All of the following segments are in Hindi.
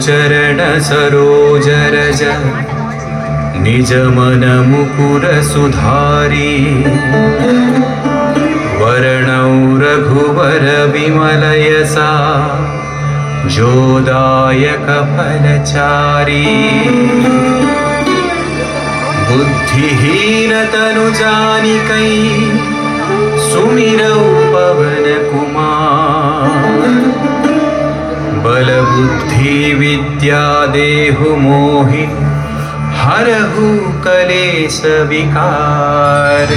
चरणसरोजरज। निजमनमुकुरसुधारी। वरणौ रघुवरविमलयसा। विमलय बुद्धिहीनतनुजानिकै सुमिरौ पवनकुमा विद्या देहु मोहि हरहु कलेश विकार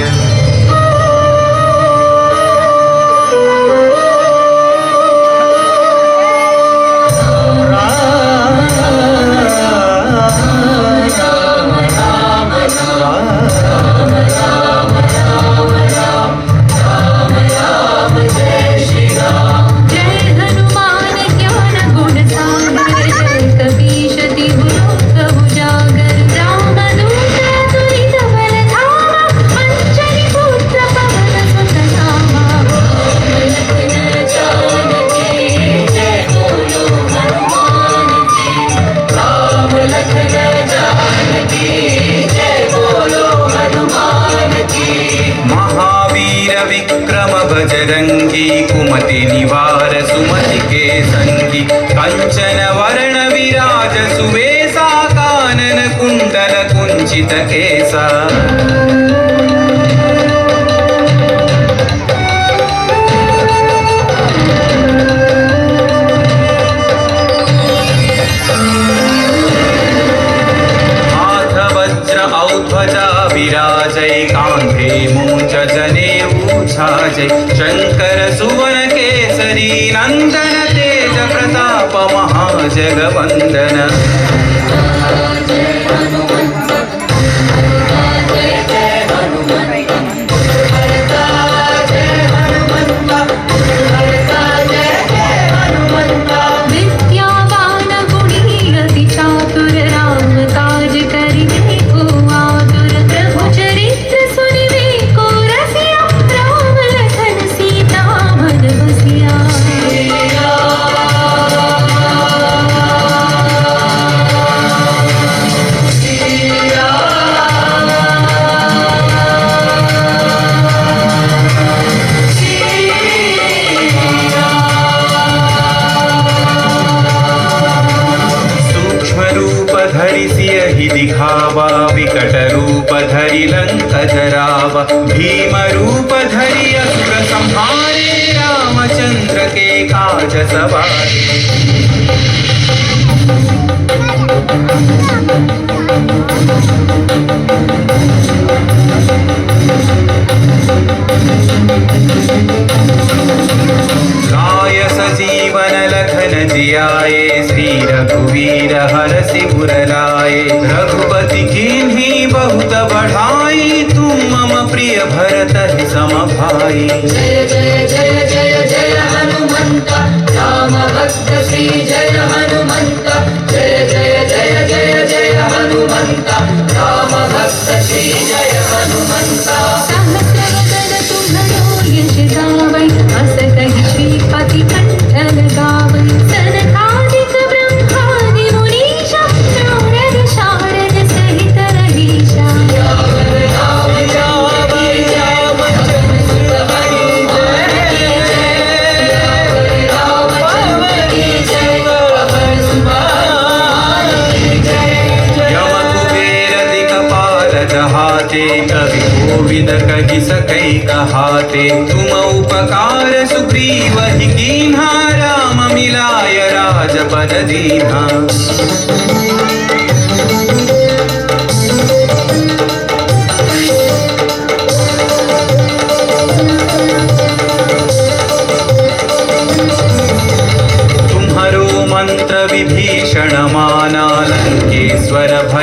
विक्रम बजरंगी कुमति निवार सुमति के संगी कंचन वर्ण विराज सुवेसा कानन कुंडल कुंचित केसा राजे शंकर सुवन केसरी नंदन तेज प्रताप महाजगवंदन. धरि लंक जरावा भीम रूप धरि असुर संहारे रामचंद्र के काज सवारे। गाय सजीवन लखन जियाए श्री रघुवीर हरसि पुर लाए रघुपति किन्हीं बहुत बढ़ाई तुम मम प्रिय भरत सम भाई। जय जय। कहि सकै कहाते। तुम उपकार सुग्रीव ही कीन्हा राम मिलाय राजपद दीन्हा।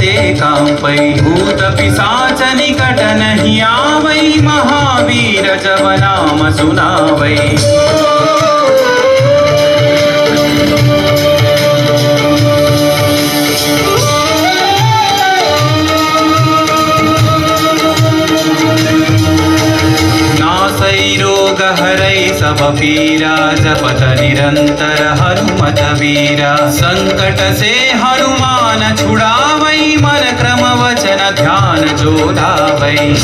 ते कांपै भूत पिशाच निकट नहीं आवई महावीर जब नाम सुनावई नासै रोग हरै सब पी पदवीरा संकट से हनुमान छुड़ावई मन क्रम वचन ध्यान जोधावई